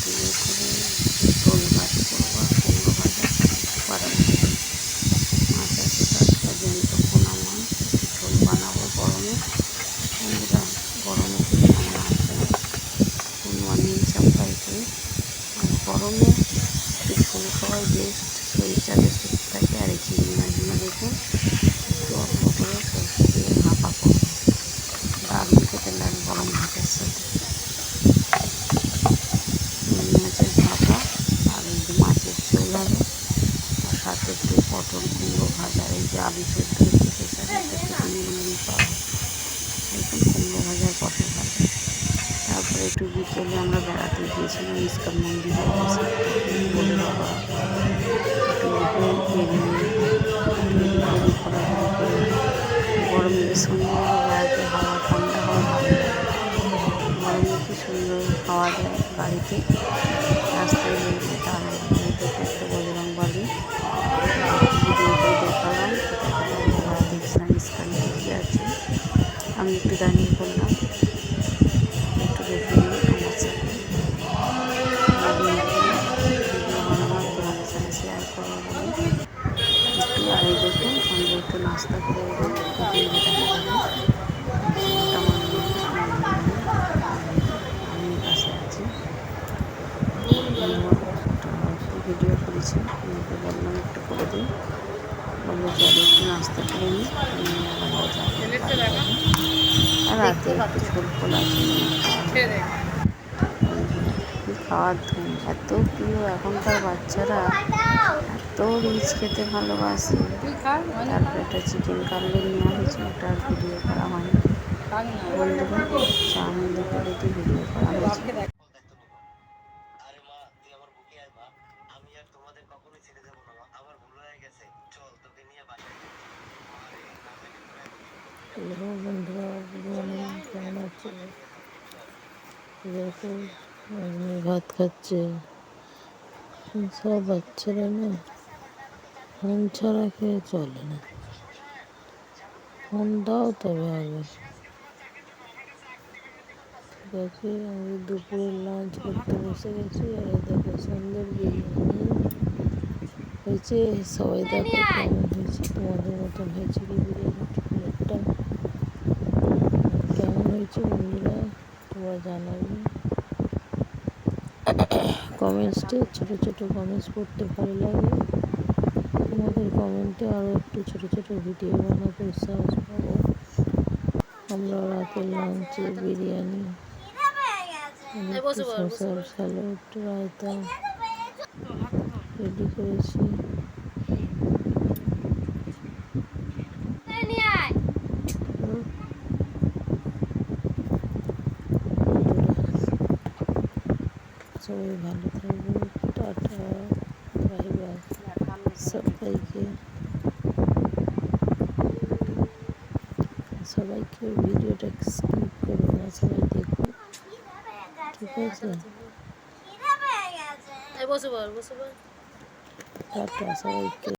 দিয়ে করে ঝোল ভাত করব কুমড়ো ভাজা বাড়াবো মাছ আছে টাটকা জ্যান্ত পোনা মাছ ঝোল বানাবো গরমে বন্ধুরা গরমে কি কেমন আছে খাওয়াই বেস্ট শরীর যাতে সুস্থ থাকে আর এই চিংড়ি মাছগুলো দেখুন একটু অল্প করে সরষে দিয়ে ভাপা করব দারুণ খেতে লাগে গরম ভাতের সাথে চিংড়ি মাছের ভাপা আর এই যে মাছের ঝোল হবে আর সাথে একটু পটল কুমড়ো ভাজা এই যে আলু সেদ্ধ হচ্ছে প্রেসারে একটা একটু নুন পাওয়া দেখুন কুমড়ো ভাজা পটল ভাজা তারপরে একটু বিকেলে আমরা বেড়াতে গিয়েছিলাম ইস্কন মন্দিরে বলে বাবা একটু বেরিয়ে একটু ঘোরাঘুরি করে গরমের সন্ধ্যেবেলা বেড়াতে হাওয়া ঠান্ডা হাওয়া ভালো লাগে গরমে কি সুন্দর হাওয়া দেয় গাড়িতে একটু দাঁড়িয়ে পড়লাম। একটু দেখে আমার শেয়ার করব একটু আর দেখুন সঙ্গে একটু নাস্তা করে আমার আমার আমি পাশে আছি ভিডিও করেছি বললাম একটু করে দিই। বলল একটু নাস্তা করে নিই নিয়ে আবার যাব আর রাতে একটু ঝোল খোলা খাওয়ার ধুম। এত প্রিয় এখনকার বাচ্চারা। এত রিচ খেতে ভালোবাসে। তারপরে একটা চিকেন কাটলেট নেওয়া হয়েছে ওটা ভিডিও করা হয়নি। বন্ধুরা চাউমিন দেখে ভিডিও করা হ্যালো বন্ধুরা কেমন আছে দেখো ভাত খাচ্ছে সব বাচ্চারা না ফোন ছাড়া খেয়ে চলে না ফোন দাও তবে আগে ঠিক আছে আমি দুপুরে লাঞ্চ করতে বসে গেছি আর দেখো সুন্দর বিরিয়ানি হয়েছে সবাই দেখো কেমন হয়েছে তোমাদের মতন হয়েছে কি বিরিয়ানিটা প্লেটটা হয়েছে বন্ধুরা তোমরা জানাবে। কমেন্টসে ছোটো ছোটো কমেন্টস পড়তে ভালো লাগে। তোমাদের কমেন্টে আরও একটু ছোটো ছোটো ভিডিও বানাতে সাহস পাবো আমরা রাতের লাঞ্চে বিরিয়ানি। একটু শসার স্যালাড রায়তা। রেডি করেছি। সবাই ভালো থাকবে টাটা বাই বাই। সবাইকে। সবাইকে ভিডিওটা স্কিপ করবে না সবাই দেখুন ঠিক আছে? বসে বসে টাটা সবাইকে।